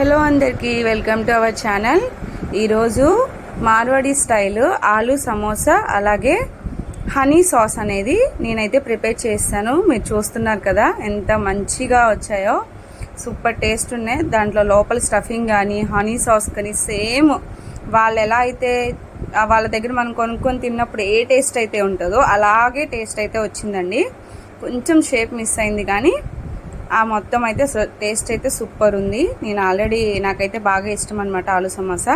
Hello అందరికీ welcome to our channel. ఈరోజు Marwadi style ఆలు సమోసా అలాగే హనీ సాస్ అనేది నేనైతే ప్రిపేర్ చేస్తాను. మీరు చూస్తున్నారు కదా ఎంత మంచిగా వచ్చాయో. సూపర్ టేస్ట్ ఉన్నాయి. దాంట్లో లోపల స్టఫింగ్ కానీ హనీ సాస్ కానీ సేమ్. వాళ్ళు ఎలా అయితే వాళ్ళ దగ్గర మనం కొనుక్కొని తిన్నప్పుడు ఏ టేస్ట్ అయితే ఉంటుందో అలాగే టేస్ట్ అయితే వచ్చిందండి. కొంచెం షేప్ మిస్ అయింది కానీ ఆ మొత్తం అయితే టేస్ట్ అయితే సూపర్ ఉంది. నేను ఆల్రెడీ నాకైతే బాగా ఇష్టం అనమాట ఆలు సమోసా.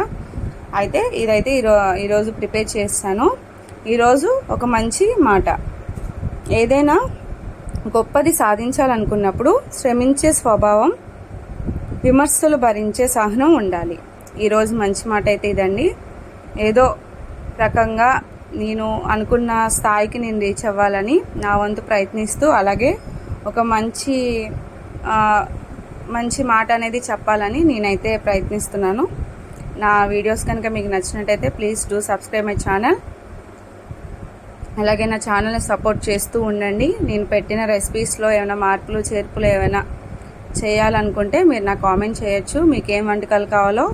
అయితే ఇదైతే ఈరో ఈరోజు ప్రిపేర్ చేస్తాను. ఈరోజు ఒక మంచి మాట. ఏదైనా గొప్పది సాధించాలనుకున్నప్పుడు శ్రమించే స్వభావం విమర్శలు భరించే సహనం ఉండాలి. ఈరోజు మంచి మాట అయితే ఇదండి. ఏదో రకంగా నేను అనుకున్న స్థాయికి నేను రీచ్ అవ్వాలని నా వంతు ప్రయత్నిస్తూ అలాగే ఒక మంచి మంచి మాట అనేది చెప్పాలని నేనైతే ప్రయత్నిస్తున్నాను. నా వీడియోస్ కనుక మీకు నచ్చినట్టయితే please do subscribe my channel. అలాగే నా ఛానల్ని సపోర్ట్ చేస్తూ ఉండండి. నేను పెట్టిన రెసిపీస్లో ఏమైనా మార్పులు చేర్పులు ఏమైనా చేయాలనుకుంటే మీరు నాకు కామెంట్ చేయొచ్చు. మీకు ఏం వంటకాలు కావాలో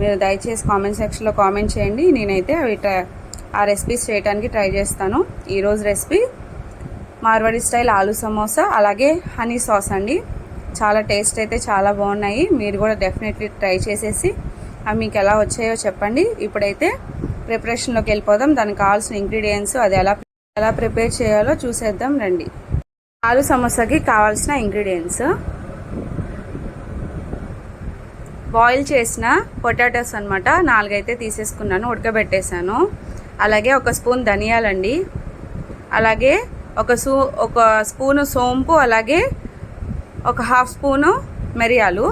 మీరు దయచేసి కామెంట్ సెక్షన్లో కామెంట్ చేయండి. నేనైతే అవి ట్రై ఆ రెసిపీస్ చేయడానికి ట్రై చేస్తాను. ఈరోజు రెసిపీ మార్వాడి స్టైల్ ఆలు సమోసా అలాగే హనీ సాస్ అండి. చాలా టేస్ట్ అయితే చాలా బాగున్నాయి. మీరు కూడా డెఫినెట్లీ ట్రై చేసేసి అవి మీకు ఎలా వచ్చాయో చెప్పండి. ఇప్పుడైతే ప్రిపరేషన్లోకి వెళ్ళిపోదాం. దానికి కావాల్సిన ఇంగ్రీడియంట్స్ అది ఎలా ఎలా ప్రిపేర్ చేయాలో చూసేద్దాం రండి. ఆలు సమోసాకి కావాల్సిన ఇంగ్రీడియంట్స్ బాయిల్ చేసిన పొటాటోస్ అనమాట నాలుగైతే తీసేసుకున్నాను ఉడకబెట్టేశాను. అలాగే ఒక స్పూన్ ధనియాలండి. అలాగే ఒక సూ ఒక స్పూను సోంపు అలాగే ఒక హాఫ్ స్పూను మిరియాలు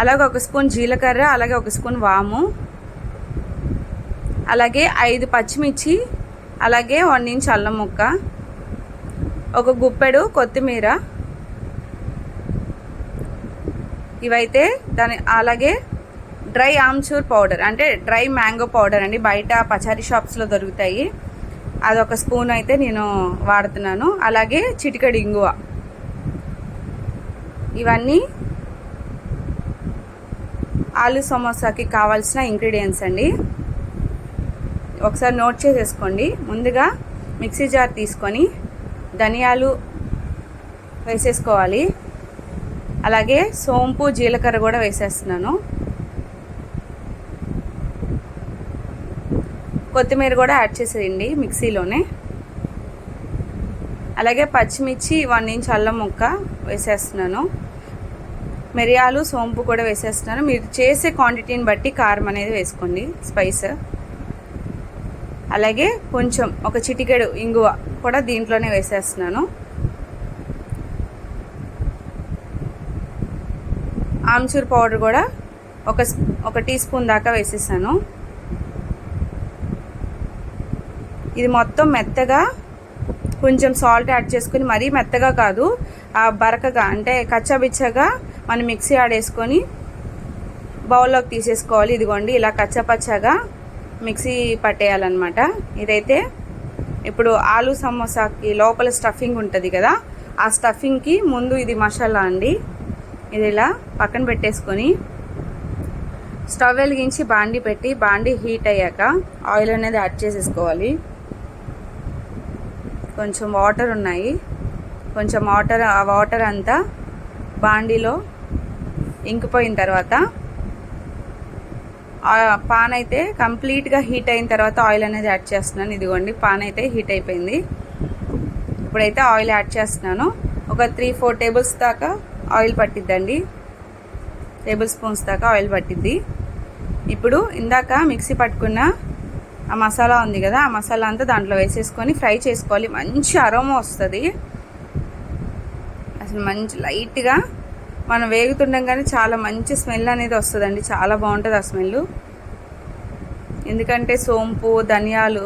అలాగే ఒక స్పూన్ జీలకర్ర అలాగే ఒక స్పూన్ వాము అలాగే ఐదు పచ్చిమిర్చి అలాగే వన్ ఇంచ్ అల్లం ముక్క ఒక గుప్పెడు కొత్తిమీర. ఇవైతే దాని అలాగే డ్రై ఆమ్చూర్ పౌడర్ అంటే డ్రై మ్యాంగో పౌడర్ అండి బయట పచారీ షాప్స్లో దొరుకుతాయి. అదొక స్పూన్ అయితే నేను వాడుతున్నాను. అలాగే చిటికడి ఇంగువ. ఇవన్నీ ఆలు సమోసాకి కావాల్సిన ఇంగ్రీడియంట్స్ అండి. ఒకసారి నోట్ చేసేసుకోండి. ముందుగా మిక్సీ జార్ తీసుకొని ధనియాలు వేసేసుకోవాలి. అలాగే సోంపు జీలకర్ర కూడా వేసేస్తున్నాను. కొత్తిమీర కూడా యాడ్ చేసేయండి మిక్సీలోనే. అలాగే పచ్చిమిర్చి వన్ ఇంచ్ అల్లం ముక్క వేసేస్తున్నాను. మిరియాలు సోంపు కూడా వేసేస్తున్నాను. మీరు చేసే క్వాంటిటీని బట్టి కారం అనేది వేసుకోండి స్పైస్. అలాగే కొంచెం ఒక చిటికెడు ఇంగువ కూడా దీంట్లోనే వేసేస్తున్నాను. ఆమ్చూర్ పౌడర్ కూడా ఒక ఒక టీ స్పూన్ దాకా వేసేసాను. ఇది మొత్తం మెత్తగా కొంచెం సాల్ట్ యాడ్ చేసుకొని మరీ మెత్తగా కాదు ఆ బరకగా అంటే కచ్చబిచ్చగా మనం మిక్సీ ఆడేసుకొని బౌల్లోకి తీసేసుకోవాలి. ఇదిగోండి ఇలా కచ్చపచ్చగా మిక్సీ పట్టేయాలన్నమాట. ఇదైతే ఇప్పుడు ఆలు సమోసాకి లోపల స్టఫింగ్ ఉంటుంది కదా ఆ స్టఫింగ్కి ముందు ఇది మసాలా అండి. ఇది ఇలా పక్కన పెట్టేసుకొని స్టవ్ వెలిగించి బాండి పెట్టి బాండి హీట్ అయ్యాక ఆయిల్ అనేది యాడ్ చేసేసుకోవాలి. కొంచెం వాటర్ ఉన్నాయి. కొంచెం వాటర్ ఆ వాటర్ అంతా బాండీలో ఇంకిపోయిన తర్వాత పాన్ అయితే కంప్లీట్గా హీట్ అయిన తర్వాత ఆయిల్ అనేది యాడ్ చేస్తున్నాను. ఇదిగోండి పాన్ అయితే హీట్ అయిపోయింది. ఇప్పుడైతే ఆయిల్ యాడ్ చేస్తున్నాను. ఒక త్రీ ఫోర్ టేబుల్స్ దాకా ఆయిల్ పట్టిద్దండి. టేబుల్ స్పూన్స్ దాకా ఆయిల్ పట్టిద్ది. ఇప్పుడు ఇందాక మిక్సీ పట్టుకున్న ఆ మసాలా ఉంది కదా ఆ మసాలా అంతా దాంట్లో వేసేసుకొని ఫ్రై చేసుకోవాలి. మంచి అరోమా వస్తుంది. అసలు మంచి లైట్గా మనం వేగుతుండగానే చాలా మంచి స్మెల్ అనేది వస్తుందండి. చాలా బాగుంటుంది ఆ స్మెల్. ఎందుకంటే సోంపు ధనియాలు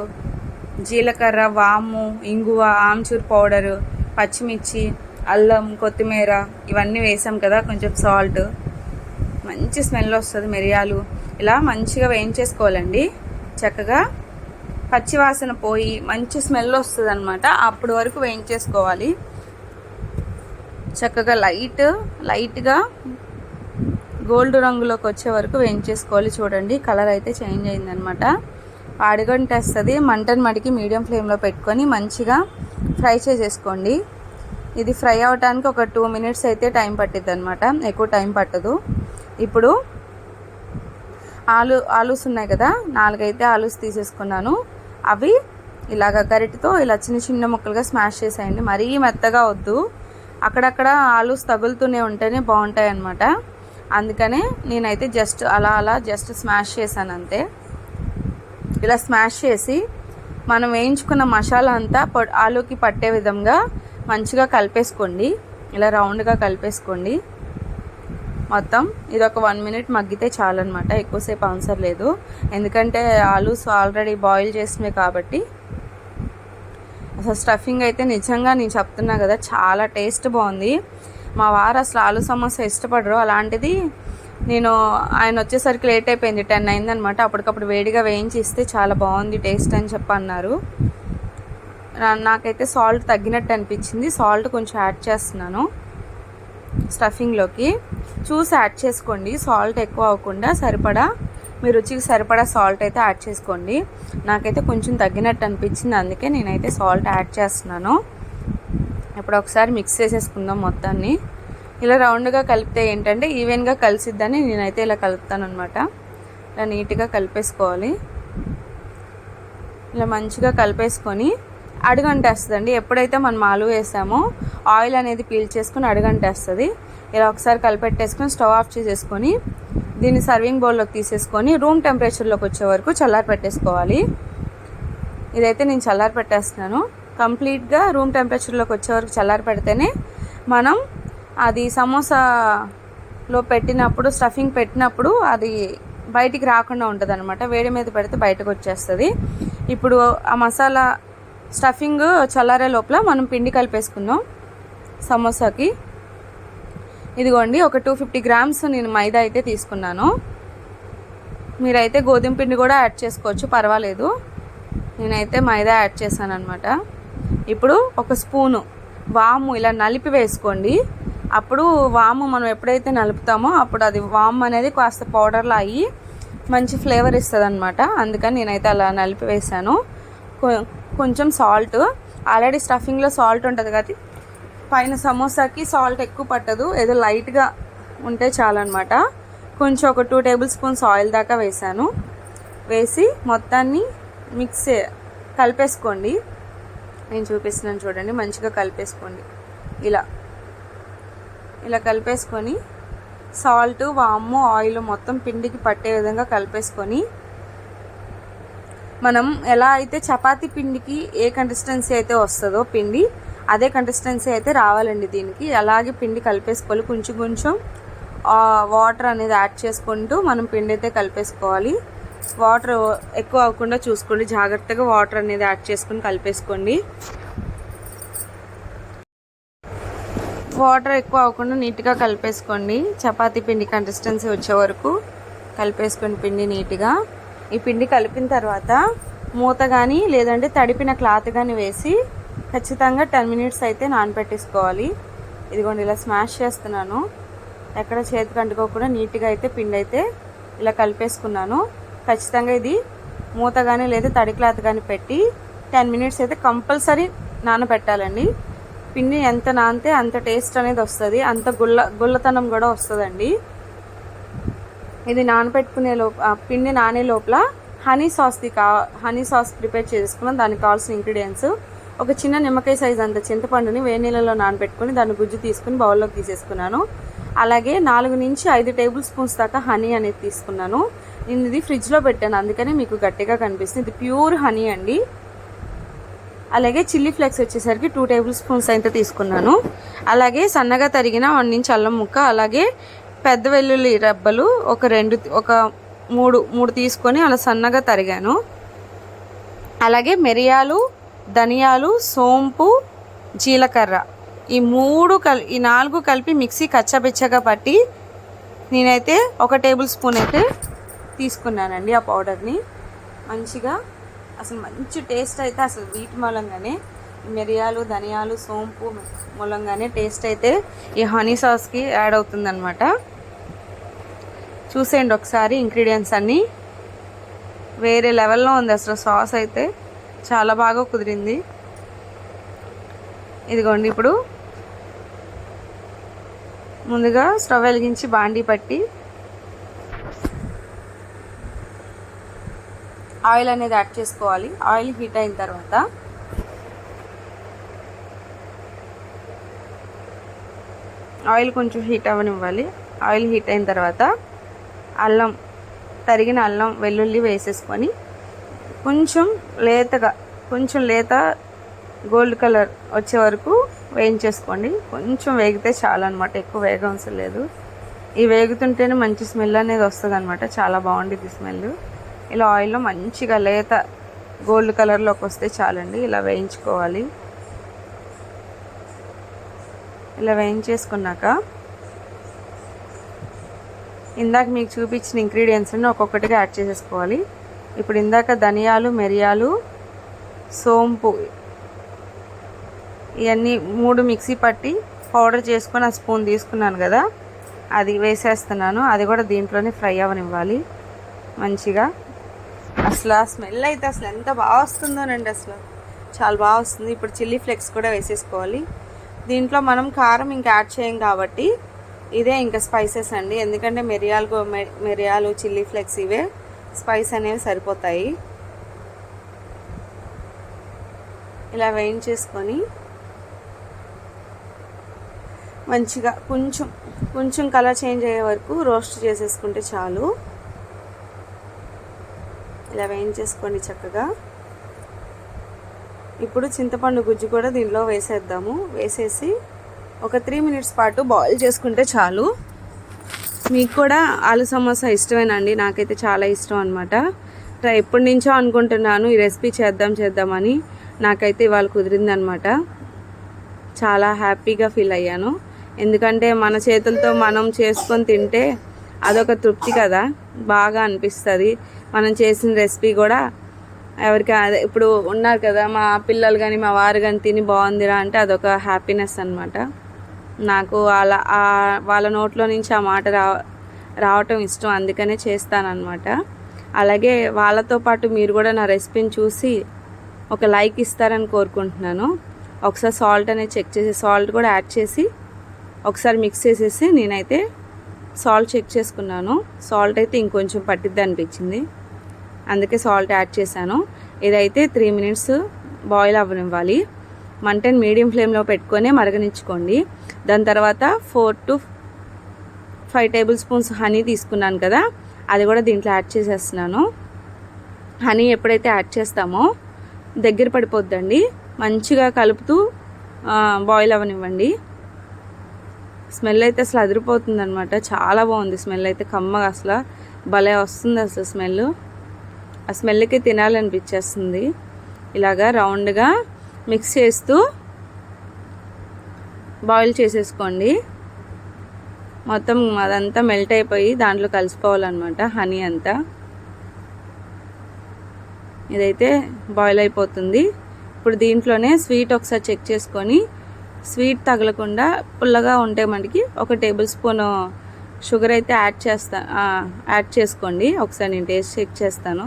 జీలకర్ర వాము ఇంగువ ఆమ్చూర్ పౌడరు పచ్చిమిర్చి అల్లం కొత్తిమీర ఇవన్నీ వేసాం కదా కొంచెం సాల్ట్. మంచి స్మెల్ వస్తుంది మిరియాలు. ఇలా మంచిగా వేయించేసుకోవాలండి. చక్కగా పచ్చివాసన పోయి మంచి స్మెల్ వస్తుంది అనమాట అప్పటి వరకు వేయించేసుకోవాలి. చక్కగా లైట్ లైట్గా గోల్డ్ రంగులోకి వచ్చే వరకు వేయించేసుకోవాలి చూడండి. కలర్ అయితే చేంజ్ అయిందనమాట అడుగంటేస్తుంది మంటన్ మడికి మీడియం ఫ్లేమ్లో పెట్టుకొని మంచిగా ఫ్రై చేసేసుకోండి. ఇది ఫ్రై అవడానికి ఒక టూ మినిట్స్ అయితే టైం పట్టిద్ది అనమాట ఎక్కువ టైం పట్టదు. ఇప్పుడు ఆలు ఆలూస్ ఉన్నాయి కదా నాలుగైతే ఆలూస్ తీసేసుకున్నాను. అవి ఇలాగ గరిటితో ఇలా చిన్న చిన్న ముక్కలుగా స్మాష్ చేసేయండి. మరీ మెత్తగా వద్దు. అక్కడక్కడ ఆలూస్ తగులుతూనే ఉంటేనే బాగుంటాయి అన్నమాట అందుకనే నేనైతే జస్ట్ అలా అలా జస్ట్ స్మాష్ చేశాను అంతే. ఇలా స్మాష్ చేసి మనం వేయించుకున్న మసాలా అంతా ఆలూకి పట్టే విధంగా మంచిగా కలిపేసుకోండి. ఇలా రౌండ్గా కలిపేసుకోండి. మొత్తం ఇది ఒక వన్ మినిట్ మగ్గితే చాలన్నమాట. ఎక్కువసేపు అవసరం లేదు. ఎందుకంటే ఆలూస్ ఆల్రెడీ బాయిల్ చేసినవి కాబట్టి. అసలు స్టఫింగ్ అయితే నిజంగా నేను చెప్తున్నా కదా చాలా టేస్ట్ బాగుంది. మా వారు అసలు ఆలు సమోసా ఇష్టపడరు. అలాంటిది నేను ఆయన వచ్చేసరికి లేట్ అయిపోయింది టెన్ అయిందనమాట అప్పటికప్పుడు వేడిగా వేయించి ఇస్తే చాలా బాగుంది టేస్ట్ అని చెప్పి అన్నారు. నాకైతే సాల్ట్ తగ్గినట్టు అనిపించింది. సాల్ట్ కొంచెం యాడ్ చేస్తున్నాను. స్టఫింగ్లోకి. చూసి యాడ్ చేసుకోండి. సాల్ట్ ఎక్కువ అవ్వకుండా సరిపడా మీ రుచికి సరిపడా సాల్ట్ అయితే యాడ్ చేసుకోండి. నాకైతే కొంచెం తగ్గినట్టు అనిపించింది. అందుకే నేనైతే సాల్ట్ యాడ్ చేస్తున్నాను. ఇప్పుడు ఒకసారి మిక్స్ చేసేసుకుందాం మొత్తాన్ని. ఇలా రౌండ్గా కలిపితే ఏంటంటే ఈవెన్గా కలిసిద్దని నేనైతే ఇలా కలుపుతాను అనమాట ఇలా నీట్గా కలిపేసుకోవాలి. ఇలా మంచిగా కలిపేసుకొని అడుగంటేస్తుందండి. ఎప్పుడైతే మనం ఆలు వేసామో ఆయిల్ అనేది పీల్ చేసుకుని అడుగంటేస్తుంది. ఇలా ఒకసారి కలిపెట్టేసుకొని స్టవ్ ఆఫ్ చేసేసుకొని దీన్ని సర్వింగ్ బౌల్లోకి తీసేసుకొని రూమ్ టెంపరేచర్లోకి వచ్చే వరకు చల్లారి పెట్టేసుకోవాలి. ఇదైతే నేను చల్లారి పెట్టేస్తున్నాను. కంప్లీట్గా రూమ్ టెంపరేచర్లోకి వచ్చే వరకు చల్లారి పెడితేనే మనం అది సమోసాలో పెట్టినప్పుడు స్టఫింగ్ పెట్టినప్పుడు అది బయటికి రాకుండా ఉంటుంది అనమాట వేడి మీద పెడితే బయటకు వచ్చేస్తుంది. ఇప్పుడు ఆ మసాలా స్టఫింగ్ చల్లారే లోపల మనం పిండి కలిపేసుకుందాం సమోసాకి. ఇదిగోండి ఒక టూ ఫిఫ్టీ గ్రామ్స్ నేను మైదా అయితే తీసుకున్నాను. మీరైతే గోధుమ పిండి కూడా యాడ్ చేసుకోవచ్చు పర్వాలేదు. నేనైతే మైదా యాడ్ చేశాను అనమాట ఇప్పుడు ఒక స్పూను వాము ఇలా నలిపి వేసుకోండి. అప్పుడు వాము మనం ఎప్పుడైతే నలుపుతామో అప్పుడు అది వామ్ అనేది కాస్త పౌడర్లో అయ్యి మంచి ఫ్లేవర్ ఇస్తుంది అనమాట అందుకని నేనైతే అలా నలిపి వేసాను కొంచెం సాల్ట్. ఆల్రెడీ స్టఫింగ్లో సాల్ట్ ఉంటుంది కదా పైన సమోసాకి సాల్ట్ ఎక్కువ పట్టదు ఏదో లైట్గా ఉంటే చాలన్నమాట. కొంచెం ఒక టూ టేబుల్ స్పూన్స్ ఆయిల్ దాకా వేసాను. వేసి మొత్తాన్ని మిక్స్ కలిపేసుకోండి. నేను చూపిస్తున్నాను చూడండి మంచిగా కలిపేసుకోండి. ఇలా. ఇలా కలిపేసుకొని సాల్ట్ వాము ఆయిల్ మొత్తం పిండికి పట్టే విధంగా కలిపేసుకొని మనం ఎలా అయితే చపాతీ పిండికి ఏ కన్సిస్టెన్సీ అయితే వస్తుందో పిండి అదే కన్సిస్టెన్సీ అయితే రావాలండి దీనికి. అలాగే పిండి కలిపేసుకోవాలి. కొంచెం కొంచెం వాటర్ అనేది యాడ్ చేసుకుంటూ మనం పిండి అయితే కలిపేసుకోవాలి. వాటర్ ఎక్కువ అవ్వకుండా చూసుకోండి. జాగ్రత్తగా వాటర్ అనేది యాడ్ చేసుకుని కలిపేసుకోండి. వాటర్ ఎక్కువ అవ్వకుండా నీట్గా కలిపేసుకోండి. చపాతీ పిండి కన్సిస్టెన్సీ వచ్చే వరకు కలిపేసుకోండి పిండి నీట్గా. ఈ పిండి కలిపిన తర్వాత మూత కానీ లేదంటే తడిపిన క్లాత్ కానీ వేసి ఖచ్చితంగా టెన్ మినిట్స్ అయితే నానపెట్టేసుకోవాలి. ఇదిగోండి ఇలా స్మాష్ చేస్తున్నాను. ఎక్కడ చేతికి అంటుకోకుండా నీట్గా అయితే పిండి అయితే ఇలా కలిపేసుకున్నాను. ఖచ్చితంగా ఇది మూత కానీ లేదా తడి క్లాత్ కానీ పెట్టి టెన్ మినిట్స్ అయితే కంపల్సరీ నానబెట్టాలండి పిండి ఎంత నానితే అంత టేస్ట్ అనేది వస్తుంది. అంత గుల్ల గుల్లతనం కూడా వస్తుందండి. ఇది నానబెట్టుకునే లోప పిండి నానే లోపల హనీ సాస్ది కా హనీ సాస్ ప్రిపేర్ చేసుకున్నాం. దానికి కావాల్సిన ఇంగ్రీడియంట్స్. ఒక చిన్న నిమ్మకాయ సైజ్ అంత చింతపండుని వేడి నీళ్ళలో నానబెట్టుకుని దాన్ని గుజ్జు తీసుకుని బౌల్లోకి తీసేసుకున్నాను. అలాగే నాలుగు నుంచి ఐదు టేబుల్ స్పూన్స్ దాకా హనీ అనేది తీసుకున్నాను. నేను ఇది ఫ్రిడ్జ్లో పెట్టాను. అందుకని మీకు గట్టిగా కనిపిస్తుంది. ఇది ప్యూర్ హనీ అండి. అలాగే చిల్లీ ఫ్లేక్స్ వచ్చేసరికి టూ టేబుల్ స్పూన్స్ అయితే తీసుకున్నాను. అలాగే సన్నగా తరిగిన వన్ ఇంచ్ అల్లం ముక్క అలాగే పెద్ద వెల్లుల్లి రబ్బలు ఒక రెండు ఒక మూడు మూడు తీసుకొని అలా సన్నగా తరిగాను. అలాగే మిరియాలు ధనియాలు సోంపు జీలకర్ర ఈ మూడు కల్ ఈ నాలుగు కలిపి మిక్సీ కచ్చబిచ్చగా పట్టి నేనైతే ఒక టేబుల్ స్పూన్ అయితే తీసుకున్నానండి ఆ పౌడర్ని. మంచిగా అసలు మంచి టేస్ట్ అయితే అసలు వీటి మూలంగానే మిరియాలు ధనియాలు సోంపు మూలంగానే టేస్ట్ అయితే ఈ హనీ సాస్కి యాడ్ అవుతుందన్నమాట. చూసేయండి ఒకసారి ఇంగ్రీడియంట్స్ అన్నీ. వేరే లెవెల్లో ఉంది అసలు సాస్ అయితే. చాలా బాగా కుదిరింది. ఇదిగోండి ఇప్పుడు. ముందుగా స్టవ్ వెలిగించి బాండీ పట్టి ఆయిల్ అనేది యాడ్ చేసుకోవాలి. ఆయిల్ హీట్ అయిన తర్వాత ఆయిల్ కొంచెం హీట్ అవ్వనివ్వాలి. ఆయిల్ హీట్ అయిన తర్వాత అల్లం తరిగిన అల్లం వెల్లుల్లి వేసేసుకొని కొంచెం లేతగా కొంచెం లేత గోల్డ్ కలర్ వచ్చే వరకు వేయించేసుకోండి. కొంచెం వేగితే చాలు అనమాట ఎక్కువ వేగం అవసరం లేదు. ఈ వేగుతుంటేనే మంచి స్మెల్ అనేది వస్తుంది అనమాట చాలా బాగుంటుంది స్మెల్. ఇలా ఆయిల్లో మంచిగా లేత గోల్డ్ కలర్లోకి వస్తే చాలండి ఇలా వేయించుకోవాలి. ఇలా వేయించేసుకున్నాక ఇందాక మీకు చూపించిన ఇంగ్రీడియంట్స్ని ఒక్కొక్కటిగా యాడ్ చేసేసుకోవాలి. ఇప్పుడు ఇందాక ధనియాలు మిరియాలు సోంపు ఇవన్నీ మూడు మిక్సీ పట్టి పౌడర్ చేసుకొని ఆ స్పూన్ తీసుకున్నాను కదా అది వేసేస్తున్నాను. అది కూడా దీంట్లోనే ఫ్రై అవనివ్వాలి మంచిగా. అసలు ఆ స్మెల్ అయితే అసలు ఎంత బాగా వస్తుందోనండి అసలు. చాలా బాగా వస్తుంది. ఇప్పుడు చిల్లీ ఫ్లేక్స్ కూడా వేసేసుకోవాలి. దీంట్లో మనం కారం ఇంకా యాడ్ చేయం కాబట్టి ఇదే ఇంకా స్పైసెస్ అండి. ఎందుకంటే మిరియాలు మిరియాలు చిల్లీ ఫ్లేక్స్ ఇవే స్పైస్ అనేవి సరిపోతాయి. ఇలా వేయించేసుకొని మంచిగా కొంచెం కొంచెం కలర్ చేంజ్ అయ్యే వరకు రోస్ట్ చేసేసుకుంటే చాలు. ఇలా వేయించేసుకోండి చక్కగా. ఇప్పుడు చింతపండు గుజ్జు కూడా దీనిలో వేసేద్దాము. వేసేసి ఒక త్రీ మినిట్స్ పాటు బాయిల్ చేసుకుంటే చాలు. మీకు కూడా ఆలు సమోసా ఇష్టమేనండి. నాకైతే చాలా ఇష్టం అనమాట ట్రై ఎప్పటి నుంచో అనుకుంటున్నాను ఈ రెసిపీ చేద్దాం చేద్దామని నాకైతే ఇవాళ కుదిరిందనమాట చాలా హ్యాపీగా ఫీల్ అయ్యాను. ఎందుకంటే మన చేతులతో మనం చేసుకొని తింటే అదొక తృప్తి కదా. బాగా అనిపిస్తుంది. మనం చేసిన రెసిపీ కూడా ఎవరికి అదే ఇప్పుడు ఉన్నారు కదా మా పిల్లలు కానీ మా వారు కానీ తిని బాగుందిరా అంటే అదొక హ్యాపీనెస్ అనమాట నాకు అలా వాళ్ళ నోట్లో నుంచి ఆ మాట రా రావటం ఇష్టం. అందుకనే చేస్తానన్నమాట. అలాగే వాళ్ళతో పాటు మీరు కూడా నా రెసిపీని చూసి ఒక లైక్ ఇస్తారని కోరుకుంటున్నాను. ఒకసారి సాల్ట్ అనేది చెక్ చేసి సాల్ట్ కూడా యాడ్ చేసి ఒకసారి మిక్స్ చేసేసి నేనైతే సాల్ట్ చెక్ చేసుకున్నాను. సాల్ట్ అయితే ఇంకొంచెం పట్టిద్ది అనిపించింది. అందుకే సాల్ట్ యాడ్ చేశాను. ఇదైతే త్రీ మినిట్స్ బాయిల్ అవ్వనివ్వాలి. మంటను మీడియం ఫ్లేమ్లో పెట్టుకొని మరగనించుకోండి దాని తర్వాత four to five tablespoons honey తీసుకున్నాను కదా అది కూడా దీంట్లో యాడ్ చేసేస్తున్నాను. హనీ ఎప్పుడైతే యాడ్ చేస్తామో దగ్గర పడిపోద్దండి. మంచిగా కలుపుతూ బాయిల్ అవ్వనివ్వండి స్మెల్ అయితే అసలు అదిరిపోతుంది అనమాట చాలా బాగుంది స్మెల్ అయితే కమ్మగా అసలు. భలే వస్తుంది అసలు స్మెల్. ఆ స్మెల్కి తినాలనిపించేస్తుంది. ఇలాగా రౌండ్గా మిక్స్ చేస్తూ బాయిల్ చేసేసుకోండి. మొత్తం అదంతా మెల్ట్ అయిపోయి దాంట్లో కలిసిపోవాలన్నమాట హనీ అంతా. ఇదైతే బాయిల్ అయిపోతుంది. ఇప్పుడు దీంట్లోనే స్వీట్ ఒకసారి చెక్ చేసుకొని స్వీట్ తగలకుండా పుల్లగా ఉంటే మనకి ఒక టేబుల్ స్పూన్ షుగర్ అయితే యాడ్ చేస్తా యాడ్ చేసుకోండి. ఒకసారి నేను టేస్ట్ చెక్ చేస్తాను.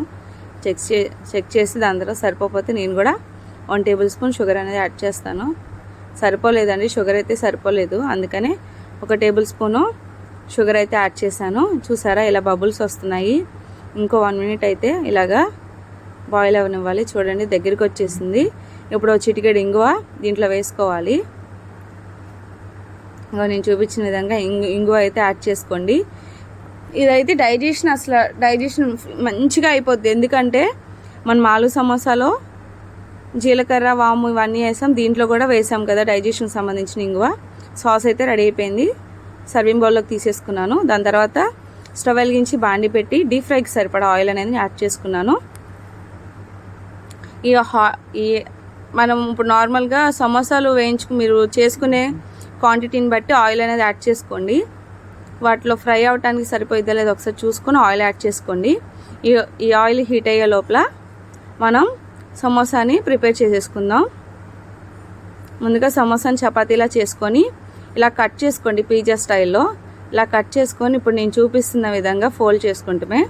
చెక్ చే చెక్ చేసి దాని తర్వాత సరిపోతే నేను కూడా వన్ టేబుల్ స్పూన్ షుగర్ అనేది యాడ్ చేస్తాను. సరిపోలేదండి షుగర్ అయితే సరిపోలేదు. అందుకనే ఒక టేబుల్ స్పూను షుగర్ అయితే యాడ్ చేశాను. చూసారా ఇలా బబుల్స్ వస్తున్నాయి. ఇంకో వన్ మినిట్ అయితే ఇలాగా బాయిల్ అవ్వనివ్వాలి చూడండి దగ్గరికి వచ్చేసింది. ఇప్పుడు చిటికెడు ఇంగువ దీంట్లో వేసుకోవాలి. ఇంకా నేను చూపించిన విధంగా ఇంగు ఇంగువ అయితే యాడ్ చేసుకోండి. ఇదైతే డైజెషన్ అసలు డైజెషన్ మంచిగా అయిపోద్ది. ఎందుకంటే మన మాలు సమోసాలో జీలకర్ర వాము ఇవన్నీ వేసాం. దీంట్లో కూడా వేసాం కదా డైజెషన్కి సంబంధించిన ఇంగువ. సాస్ అయితే రెడీ అయిపోయింది. సర్వింగ్ బౌల్లోకి తీసేసుకున్నాను. దాని తర్వాత స్టవ్ వెలిగించి బాండి పెట్టి డీప్ ఫ్రైకి సరిపడా ఆయిల్ అనేది యాడ్ చేసుకున్నాను. ఈ హా ఈ మనం ఇప్పుడు నార్మల్గా సమోసాలు వేయించుకు మీరు చేసుకునే క్వాంటిటీని బట్టి ఆయిల్ అనేది యాడ్ చేసుకోండి. వాటిలో ఫ్రై అవడానికి సరిపోయిద్దా లేదో ఒకసారి చూసుకొని ఆయిల్ యాడ్ చేసుకోండి. ఈ ఈ ఆయిల్ హీట్ అయ్యే లోపల మనం సమోసాని ప్రిపేర్ చేసేసుకుందాం. ముందుగా సమోసాని చపాతీలా చేసుకొని ఇలా కట్ చేసుకోండి పిజ్జా స్టైల్లో. ఇలా కట్ చేసుకొని ఇప్పుడు నేను చూపిస్తున్న విధంగా ఫోల్డ్ చేసుకుంటమే.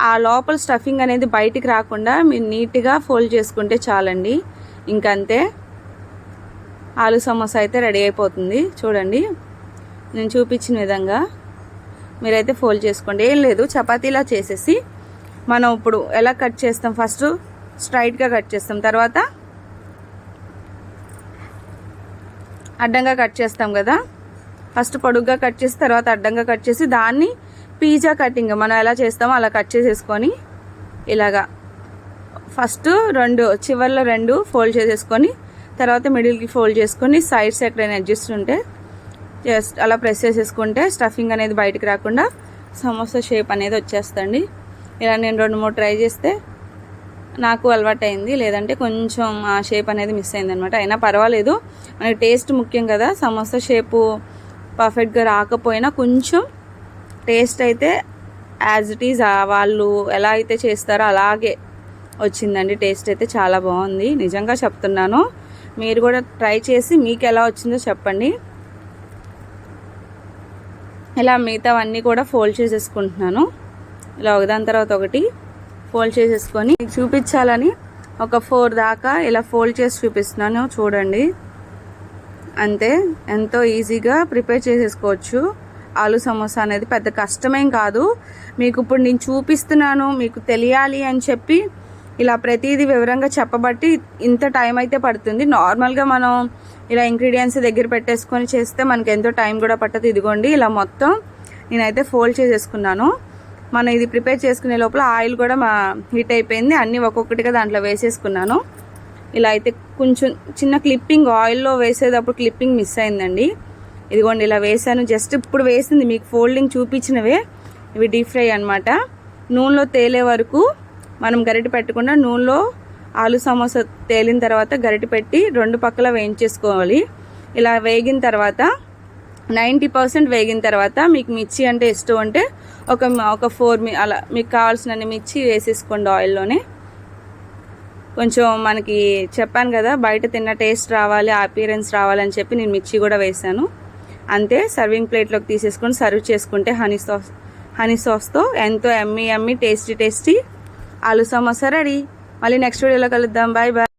ఆ లోపల స్టఫింగ్ అనేది బయటికి రాకుండా మీరు నీట్గా ఫోల్డ్ చేసుకుంటే చాలండి. ఇంకంతే. ఆలు సమోసా అయితే రెడీ అయిపోతుంది. చూడండి. నేను చూపించిన విధంగా మీరైతే ఫోల్డ్ చేసుకోండి. ఏం లేదు చపాతీలా చేసేసి మనం ఇప్పుడు ఎలా కట్ చేస్తాం? ఫస్ట్ స్ట్రైట్గా కట్ చేస్తాం. తర్వాత అడ్డంగా కట్ చేస్తాం కదా. ఫస్ట్ పొడుగ్గా కట్ చేసి తర్వాత అడ్డంగా కట్ చేసి దాన్ని పిజ్జా కటింగ్ మనం ఎలా చేస్తామో అలా కట్ చేసేసుకొని ఇలాగా ఫస్ట్ రెండు చివర్లో రెండు ఫోల్డ్ చేసేసుకొని తర్వాత మిడిల్కి ఫోల్డ్ చేసుకొని సైడ్స్ ఎక్కడైనా అడ్జస్ట్ ఉంటే జస్ట్ అలా ప్రెస్ చేసేసుకుంటే స్టఫింగ్ అనేది బయటకు రాకుండా సమోసా షేప్ అనేది వచ్చేస్తండి ఇలా నేను రెండు మూడు ట్రై చేస్తే నాకు అలవాటు అయింది లేదంటే కొంచెం ఆ షేప్ అనేది మిస్ అయింది అనమాట అయినా పర్వాలేదు. మనకి టేస్ట్ ముఖ్యం కదా. సమోసా షేపు పర్ఫెక్ట్గా రాకపోయినా కొంచెం టేస్ట్ అయితే యాజ్ ఇట్ ఈజ్ వాళ్ళు ఎలా అయితే చేస్తారో అలాగే వచ్చిందండి. టేస్ట్ అయితే చాలా బాగుంది. నిజంగా చెప్తున్నాను. మీరు కూడా ట్రై చేసి మీకు ఎలా వచ్చిందో చెప్పండి. ఇలా మిగతావన్నీ కూడా ఫోల్డ్ చేసేసుకుంటున్నాను. ఇలా ఒకదాని తర్వాత ఒకటి. ఫోల్డ్ చేసేసుకొని చూపించాలని ఒక ఫోర్ దాకా ఇలా ఫోల్డ్ చేసి చూపిస్తున్నాను చూడండి. అంతే ఎంతో ఈజీగా ప్రిపేర్ చేసేసుకోవచ్చు. ఆలు సమోసా అనేది పెద్ద కష్టమేం కాదు. మీకు ఇప్పుడు నేను చూపిస్తున్నాను మీకు తెలియాలి అని చెప్పి ఇలా ప్రతిదీ వివరంగా చెప్పబట్టి ఇంత టైం అయితే పడుతుంది. నార్మల్గా మనం ఇలా ఇంగ్రీడియంట్స్ దగ్గర పెట్టేసుకొని చేస్తే మనకి ఎంతో టైం కూడా పట్టదు. ఇదిగోండి ఇలా మొత్తం నేనైతే ఫోల్డ్ చేసేసుకున్నాను. మనం ఇది ప్రిపేర్ చేసుకునే లోపల ఆయిల్ కూడా మా హీట్ అయిపోయింది. అన్నీ ఒక్కొక్కటిగా దాంట్లో వేసేసుకున్నాను. ఇలా అయితే కొంచెం చిన్న క్లిప్పింగ్ ఆయిల్లో వేసేటప్పుడు క్లిప్పింగ్ మిస్ అయిందండి. ఇదిగోండి ఇలా వేసాను. జస్ట్ ఇప్పుడు వేసింది మీకు ఫోల్డింగ్ చూపించినవే. ఇవి డీప్ ఫ్రై అనమాట నూనెలో తేలే వరకు మనం గరిటె పెట్టకుండా నూనెలో ఆలు సమోసా తేలిన తర్వాత గరిటె పెట్టి రెండు పక్కల వేయించేసుకోవాలి. ఇలా వేగిన తర్వాత నైంటీ పర్సెంట్ వేగిన తర్వాత మీకు మిర్చి అంటే ఇష్టం అంటే ఒక ఒక ఫోర్ మీ అలా మీకు కావాల్సిన మిర్చి వేసేసుకోండి ఆయిల్లోనే. కొంచెం మనకి చెప్పాను కదా బయట తిన్న టేస్ట్ రావాలి అపీరెన్స్ రావాలని చెప్పి నేను మిర్చి కూడా వేసాను. అంతే సర్వింగ్ ప్లేట్లోకి తీసేసుకొని సర్వ్ చేసుకుంటే హనీ సాస్ హనీ సాస్తో ఎంతో ఎమ్మి ఎమ్మి టేస్టీ టేస్టీ. ఆలు సమోసా రెడీ. మళ్ళీ నెక్స్ట్ వీడియోలో కలుద్దాం. Bye bye